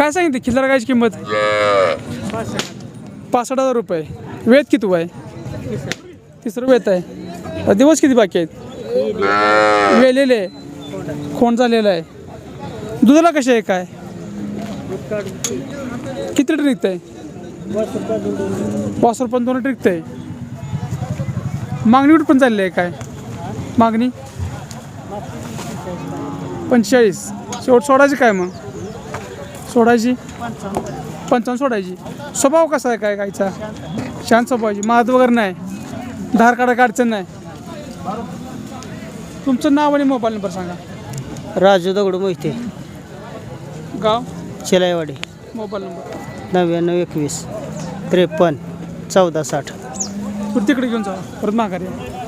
काय सांगितली? खिल्लार गायची किंमत? पासष्ट हजार रुपये. वेत किती आहे तिसरं वेत आहे. दिवस किती बाकी आहेत? वेलेले. आहे. खोंड झालेलं आहे? दुधाला कसे आहे काय? किती लिटर निघत आहे पाच रुपये दोन लिटर निघत आहे मागणी कुठं पण चालली आहे काय? मागणी? पंचेचाळीस. शेवट सोडायची काय मग? सोडायची? पंचावन्न. सोडायची. स्वभाव कसा आहे काय गायचा शांत स्वभावाची. मात वगैरे नाही. धार काढायला अडचण नाही. तुमचं नाव आणि मोबाईल नंबर सांगा. राजू दगडू मोहिते. गाव? शेलाईवाडी. Mobile number. नव्याण्णव एकवीस त्रेपन्न चौदा साठ. तिकडे घेऊन जा. परत माघारी या.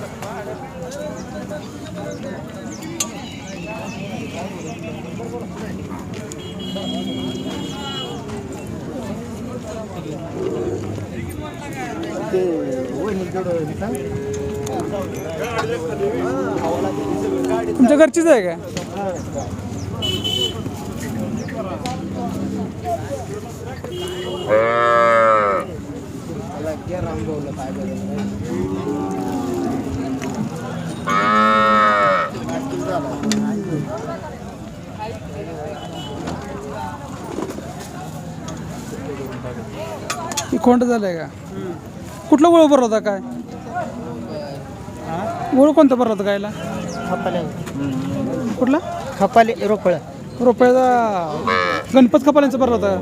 ते तुमच्या घरचीच आहे का कोणतं झालंय का? कुठला गोळ बरं होता काय? गोळ कोणता बरं होता गायला? खपाले. कुठला? खपाले रोपळ. रुपयाचा गणपत कपाल्यांचा बरं होता.